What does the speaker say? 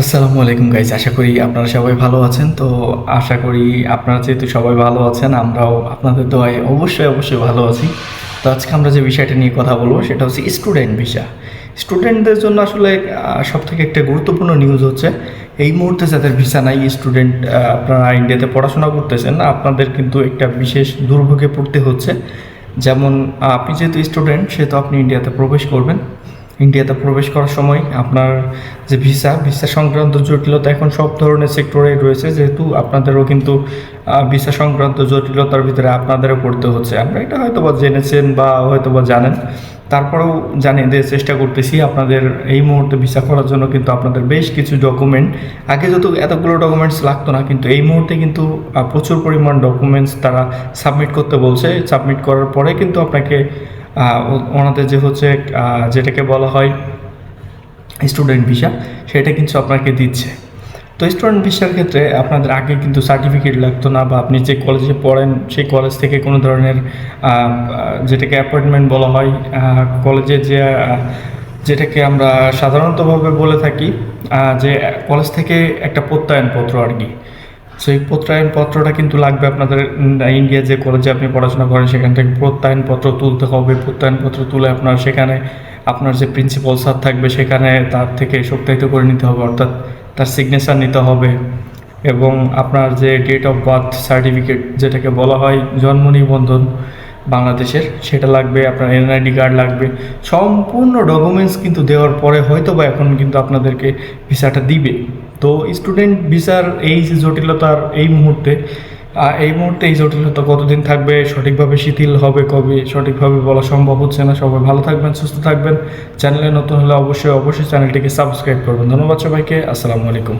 আসসালামু আলাইকুম গাইজ আশা করি আপনারা সবাই ভালো আছেন। তো আশা করি আপনারা যেহেতু সবাই ভালো আছেন, আমরাও আপনাদের দোয়ায় অবশ্যই অবশ্যই ভালো আছি। তো আজকে আমরা যে বিষয়টা নিয়ে কথা বলব সেটা হচ্ছে স্টুডেন্ট ভিসা স্টুডেন্টদের জন্য আসলে সব থেকে একটা গুরুত্বপূর্ণ নিউজ হচ্ছে, এই মুহূর্তে যাদের ভিসা নাই স্টুডেন্ট আপনারা ইন্ডিয়াতে পড়াশোনা করতেছেন, আপনাদের কিন্তু একটা বিশেষ দুর্ভোগে পড়তে হচ্ছে। যেমন আপনি যেহেতু স্টুডেন্ট সেহেতু আপনি ইন্ডিয়াতে প্রবেশ করবেন। ইন্ডিয়াতে প্রবেশ করার সময় আপনার যে ভিসা ভিসা সংক্রান্ত জটিলতা এখন সব ধরনের সেক্টরে রয়েছে। যেহেতু আপনাদেরও কিন্তু ভিসা সংক্রান্ত জটিলতার ভিতরে আপনাদেরও পড়তে হচ্ছে। আমরা এটা হয়তো বা জেনেছেন বা হয়তো বা জানেন। তারপরেও জানিয়ে দেওয়ার চেষ্টা করতেছি। আপনাদের এই মুহূর্তে ভিসা করার জন্য কিন্তু আপনাদের বেশ কিছু ডকুমেন্ট আগে যত এতগুলো ডকুমেন্টস লাগতো না, কিন্তু এই মুহূর্তে কিন্তু প্রচুর পরিমাণ ডকুমেন্টস তারা সাবমিট করতে বলছে। সাবমিট করার পরে কিন্তু আপনাকে ওনাদের যে হচ্ছে যেটাকে বলা হয় স্টুডেন্ট ভিসা সেটা কিন্তু আপনাকে দিচ্ছে। তো স্টুডেন্ট ভিসার ক্ষেত্রে আপনাদের আগে কিন্তু সার্টিফিকেট লাগতো না, বা আপনি যে কলেজে পড়েন, সেই কলেজ থেকে কোনো ধরনের যেটাকে অ্যাপয়েন্টমেন্ট বলা হয় কলেজে যে যেটাকে আমরা সাধারণতভাবে বলে থাকি যে কলেজ থেকে একটা প্রত্যয়নপত্র আর কি। সো এই প্রত্যয়নপত্রটা কিন্তু লাগবে আপনাদের ইন্ডিয়া যে কলেজে আপনি পড়াশোনা করেন, সেখান থেকে প্রত্যয়নপত্র তুলতে হবে। প্রত্যয়নপত্র তুলে আপনার সেখানে আপনার যে প্রিন্সিপাল স্যার থাকবে, সেখানে তার থেকে সত্যায়িত করে নিতে হবে, অর্থাৎ তার সিগনেচার নিতে হবে। এবং আপনার যে ডেট অফ বার্থ সার্টিফিকেট যেটাকে বলা হয় জন্ম নিবন্ধন বাংলাদেশের, সেটা লাগবে, আপনার এনআইডি কার্ড লাগবে। সম্পূর্ণ ডকুমেন্টস কিন্তু দেওয়ার পরে হয়তো বা এখন কিন্তু আপনাদেরকে ভিসাটা দিবে। তো স্টুডেন্ট ভিসার এই যে জটিলতার এই মুহূর্তে এই মুহূর্তে এই জটিলতা কতদিন থাকবে, সঠিকভাবে শিথিল হবে কবে, সঠিকভাবে বলা সম্ভব হচ্ছে না। সবাই ভালো থাকবেন, সুস্থ থাকবেন। চ্যানেলে নতুন হলে অবশ্যই অবশ্যই চ্যানেলটিকে সাবস্ক্রাইব করবেন। ধন্যবাদ সবাইকে, আসসালামু আলাইকুম।